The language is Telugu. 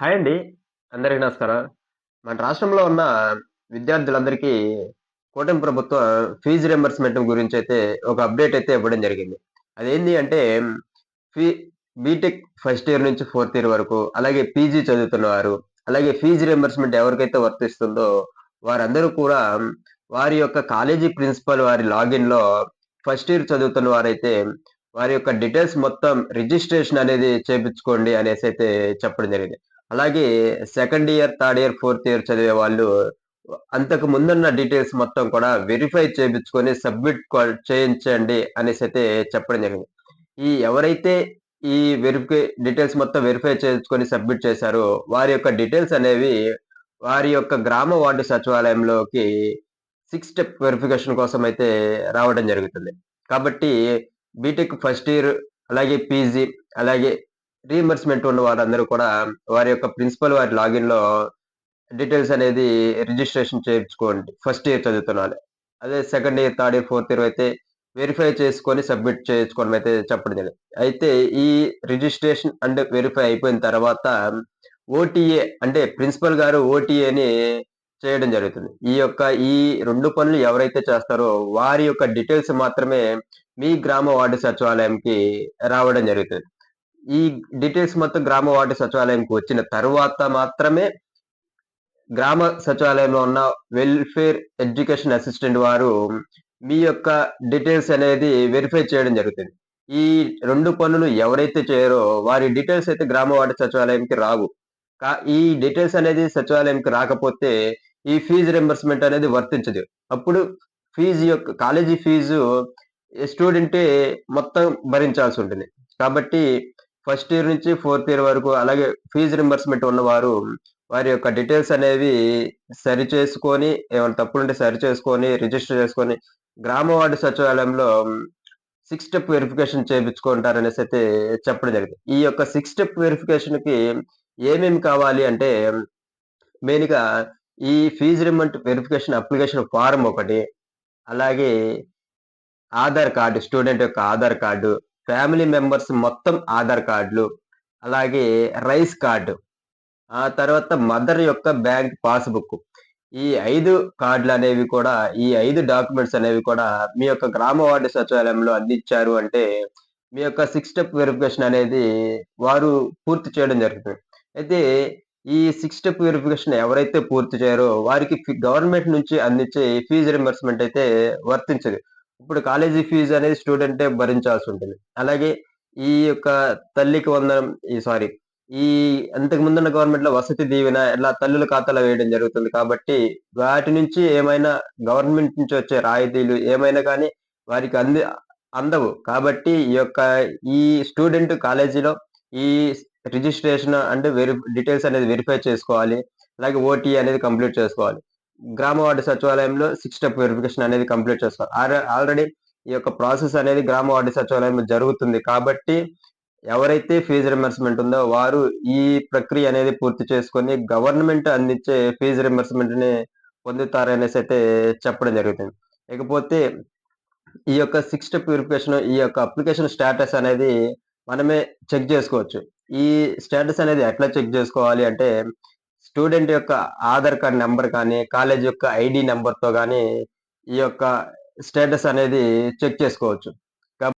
హాయ్ అండి. అందరికీ నమస్కారం. మన రాష్ట్రంలో ఉన్న విద్యార్థులందరికీ కూటమి ప్రభుత్వ ఫీజు గురించి అయితే ఒక అప్డేట్ అయితే ఇవ్వడం జరిగింది. అదేంటి అంటే ఫీ బీటెక్ ఫస్ట్ ఇయర్ నుంచి ఫోర్త్ ఇయర్ వరకు, అలాగే పీజీ చదువుతున్నవారు, అలాగే ఫీజు రియంబర్స్మెంట్ ఎవరికైతే వర్తిస్తుందో వారందరూ కూడా వారి యొక్క కాలేజీ ప్రిన్సిపల్ వారి లాగిన్‌లో ఫస్ట్ ఇయర్ చదువుతున్న వారైతే వారి యొక్క డీటెయిల్స్ మొత్తం రిజిస్ట్రేషన్ అనేది చేపించుకోండి అనేసి అయితే చెప్పడం జరిగింది. అలాగే second year, third year, fourth year చదివే వాళ్ళు అంతకు ముందున్న డీటెయిల్స్ మొత్తం కూడా వెరిఫై చేయించుకొని సబ్మిట్ చేయించండి అనేసి అయితే చెప్పడం జరిగింది. ఈ ఎవరైతే ఈ వెరిఫై డీటెయిల్స్ మొత్తం వెరిఫై చేసుకొని సబ్మిట్ చేశారో వారి యొక్క డీటెయిల్స్ అనేవి వారి యొక్క గ్రామ వార్డు సచివాలయంలోకి సిక్స్ స్టెప్ వెరిఫికేషన్ కోసం అయితే రావడం జరుగుతుంది. కాబట్టి బీటెక్ ఫస్ట్ ఇయర్ అలాగే పీజీ అలాగే రీఎంబర్స్మెంట్ ఉన్న వారందరూ కూడా వారి యొక్క ప్రిన్సిపల్ వారి లాగిన్‌లో డీటెయిల్స్ అనేది రిజిస్ట్రేషన్ చేయించుకోండి. ఫస్ట్ ఇయర్ చదువుతున్న వాళ్ళు. అదే second year, third year, fourth year అయితే వెరిఫై చేసుకొని సబ్మిట్ చేయించుకోవడం అయితే చెప్పడం జరిగింది. అయితే ఈ రిజిస్ట్రేషన్ అండ్ వెరిఫై అయిపోయిన తర్వాత ఓటీఏ అంటే ప్రిన్సిపల్ గారు ఓటీఏని చేయడం జరుగుతుంది. ఈ యొక్క ఈ రెండు పనులు ఎవరైతే చేస్తారో వారి యొక్క డీటెయిల్స్ మాత్రమే మీ గ్రామ వార్డు సచివాలయంకి రావడం జరుగుతుంది ఈ డీటెయిల్స్ మొత్తం గ్రామ వార్డు సచివాలయంకి వచ్చిన తర్వాత మాత్రమే గ్రామ సచివాలయంలో ఉన్న వెల్‌ఫేర్ ఎడ్యుకేషన్ అసిస్టెంట్ వారు మీ యొక్క డీటెయిల్స్ అనేది వెరిఫై చేయడం జరుగుతుంది. ఈ రెండు పనులు ఎవరైతే చేయరో వారి డీటెయిల్స్ అయితే గ్రామ వార్డు సచివాలయంకి రావు. కా ఈ డీటెయిల్స్ అనేది సచివాలయంకి రాకపోతే ఈ ఫీజు రింబర్స్‌మెంట్ అనేది వర్తించదు. అప్పుడు ఫీజు యొక్క కాలేజీ ఫీజు స్టూడెంటే మొత్తం భరించాల్సి ఉంటుంది. కాబట్టి ఫస్ట్ ఇయర్ నుంచి ఫోర్త్ ఇయర్ వరకు అలాగే ఫీజు రింబర్స్‌మెంట్ ఉన్నవారు వారి యొక్క డీటెయిల్స్ అనేవి సరి చేసుకొని ఏమైనా తప్పులుంటే సరి చేసుకొని రిజిస్టర్ చేసుకొని గ్రామ వార్డు సచివాలయంలో సిక్స్ స్టెప్ వెరిఫికేషన్ చేయించుకుంటారనేసి అయితే చెప్పడం జరిగింది. ఈ యొక్క సిక్స్ స్టెప్ వెరిఫికేషన్‌కి ఏమేమి కావాలి అంటే మెయిన్‌గా ఈ ఫీజు రిమెంట్ వెరిఫికేషన్ అప్లికేషన్ ఫారం ఒకటి, అలాగే ఆధార్ కార్డు స్టూడెంట్ యొక్క ఆధార్ కార్డు, ఫ్యామిలీ మెంబర్స్ మొత్తం ఆధార్ కార్డులు అలాగే రైస్ కార్డు ఆ తర్వాత మదర్ యొక్క బ్యాంక్ పాస్‌బుక్. ఈ ఐదు కార్డులు అనేవి కూడా ఈ ఐదు డాక్యుమెంట్స్ అనేవి కూడా మీ యొక్క గ్రామ వార్డు సచివాలయంలో అందించారు అంటే మీ యొక్క సిక్స్ స్టెప్ వెరిఫికేషన్ అనేది వారు పూర్తి చేయడం జరుగుతుంది. అయితే ఈ సిక్స్ స్టెప్ వెరిఫికేషన్ ఎవరైతే పూర్తి చేయరో వారికి గవర్నమెంట్ నుంచి అందించే ఫీజు రింబర్స్‌మెంట్ అయితే వర్తించదు. ఇప్పుడు కాలేజీ ఫీజు అనేది స్టూడెంటే భరించాల్సి ఉంటుంది. అలాగే ఈ యొక్క తల్లికి వందనం ఈ సారీ ఈ అంతకు ముందున్న గవర్నమెంట్‌లో వసతి దీవెన ఇలా తల్లుల ఖాతాలో వేయడం జరుగుతుంది కాబట్టి వాటి నుంచి ఏమైనా గవర్నమెంట్ నుంచి వచ్చే రాయితీలు ఏమైనా కానీ వారికి అంది అందవు. కాబట్టి ఈ యొక్క ఈ స్టూడెంట్ కాలేజీలో ఈ రిజిస్ట్రేషన్ అండ్ వెరి డీటెయిల్స్ అనేది వెరిఫై చేసుకోవాలి. అలాగే ఓటీ అనేది కంప్లీట్ చేసుకోవాలి. గ్రామ వార్డు సచివాలయంలో సిక్స్ స్టెప్ వెరిఫికేషన్ అనేది కంప్లీట్ చేస్తారు ఆల్రెడీ ఈ యొక్క ప్రాసెస్ అనేది గ్రామ వార్డు సచివాలయంలో జరుగుతుంది. కాబట్టి ఎవరైతే ఫీజు రిమర్స్మెంట్ ఉందో వారు ఈ ప్రక్రియ అనేది పూర్తి చేసుకొని గవర్నమెంట్ అందించే ఫీజు రెమర్స్మెంట్ని పొందుతారనేసి అయితే చెప్పడం జరుగుతుంది. ఇకపోతే ఈ యొక్క సిక్స్ స్టెప్ వెరిఫికేషన్ ఈ యొక్క అప్లికేషన్ స్టేటస్ అనేది మనమే చెక్ చేసుకోవచ్చు ఈ స్టేటస్ అనేది ఎట్లా చెక్ చేసుకోవాలి అంటే స్టూడెంట్ యొక్క ఆధార్ కార్డ్ నెంబర్ కానీ, కాలేజ్ యొక్క ఐడి నెంబర్తో కానీ ఈ యొక్క స్టేటస్ అనేది చెక్ చేసుకోవచ్చు.